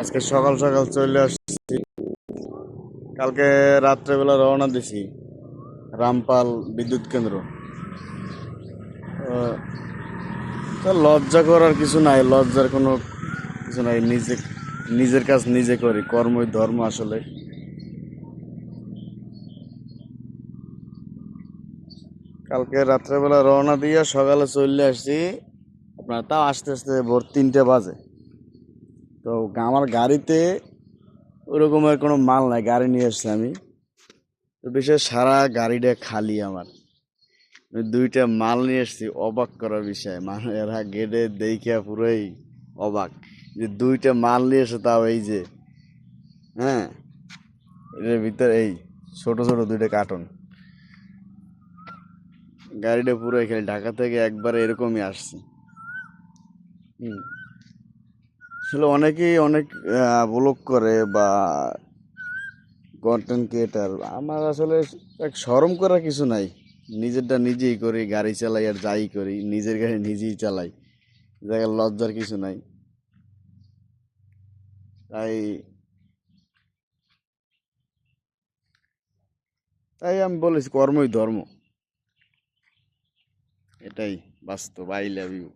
আজকে সকাল সকাল চলে আসছি। কালকে রাত্রেবেলা রওনা দিছি রামপাল বিদ্যুৎ কেন্দ্র। লজ্জা করার কিছু নাই, লজ্জার কোনো কিছু নাই, নিজে, নিজের কাজ নিজে করি, কর্মই ধর্ম আসলে। কালকে রাত্রেবেলা রওনা দিয়ে সকালে চলে আসছি, আপনার তাও আস্তে আস্তে ভোর তিনটে বাজে। তো আমার গাড়িতে ওরকমের কোনো মাল নাই, গাড়ি নিয়ে এসছি আমি। তো বিশেষ সারা গাড়িটা খালি আমার। আমি দুইটা মাল নিয়ে এসছি, অবাক করার বিষয়। মানে এরা গেটে দেখে পুরোই অবাক। যে দুইটা মাল নিয়ে এসে তাও এই যে হ্যাঁ? এটার ভিতরে এই ছোট ছোট দুইটা কার্টন গাড়িটা পুরো এখানে ঢাকা থেকে একবারে এরকমই আসছে। হুম। আসলে অনেকেই অনেক ব্লগ করে বা কন্টেন্ট ক্রিয়েটার আমার আসলে এক শরম করা কিছু নাই। নিজেরটা নিজেই করি, গাড়ি চালাই আর যাই করি। নিজের গাড়ি নিজেই চালাই। জায়গায় লজ্জার কিছু নাই। তাই তাই আমি বলেছি কর্মই ধর্ম। এটাই বাস্তব, আই লাভ ইউ